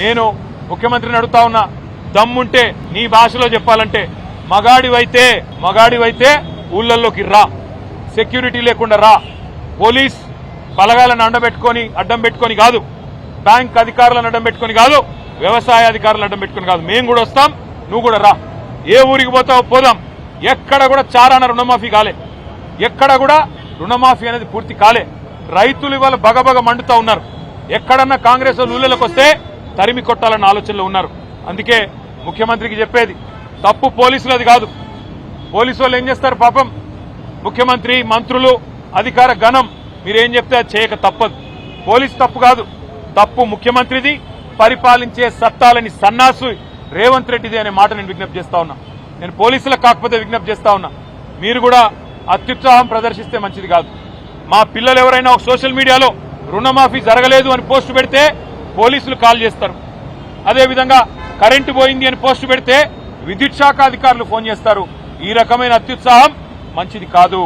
నేను ముఖ్యమంత్రిని అడుగుతా ఉన్నా దమ్ముంటే నీ భాషలో చెప్పాలంటే మగాడివైతే మగాడివైతే ఊళ్ళల్లోకి రా. సెక్యూరిటీ లేకుండా రా. పోలీస్ బలగాలను అండబెట్టుకొని అడ్డం పెట్టుకొని కాదు. బ్యాంక్ అధికారులను అడ్డం పెట్టుకొని కాదు. వ్యవసాయ అధికారులను అడ్డం పెట్టుకొని కాదు. మేము కూడా వస్తాం నువ్వు కూడా రా. ఏ ఊరికి పోతావు పోదాం. ఎక్కడ కూడా చారాన రుణమాఫీ కాలే. ఎక్కడ కూడా రుణమాఫీ అనేది పూర్తి కాలే. రైతులు ఇవాళ బగబగ మండుతా ఉన్నారు. ఎక్కడన్నా కాంగ్రెస్ వాళ్ళు ఊళ్ళలోకి వస్తే తరిమి కొట్టాలన్న ఆలోచనలో ఉన్నారు. అందుకే ముఖ్యమంత్రికి చెప్పేది తప్పు పోలీసులది కాదు. పోలీసు వాళ్ళు ఏం చేస్తారు పాపం? ముఖ్యమంత్రి మంత్రులు అధికార గణం మీరేం చెప్తే అది చేయక తప్పదు. పోలీసు తప్పు కాదు. తప్పు ముఖ్యమంత్రిది పరిపాలించే సత్తాలని సన్నాసు రేవంత్ రెడ్డిది అనే మాట నేను విజ్ఞప్తి చేస్తా ఉన్నా. నేను పోలీసులకు కాకపోతే విజ్ఞప్తి చేస్తా ఉన్నా. మీరు కూడా అత్యుత్సాహం ప్రదర్శిస్తే మంచిది కాదు. మా పిల్లలు ఎవరైనా ఒక సోషల్ మీడియాలో రుణమాఫీ జరగలేదు అని పోస్ట్ పెడితే పోలీసులు కాల్ చేస్తారు. అదేవిధంగా కరెంటు పోయింది అని పోస్ట్ పెడితే విద్యుత్ శాఖ అధికారులు ఫోన్ చేస్తారు. ఈ రకమైన అత్యుత్సాహం మంచిది కాదు.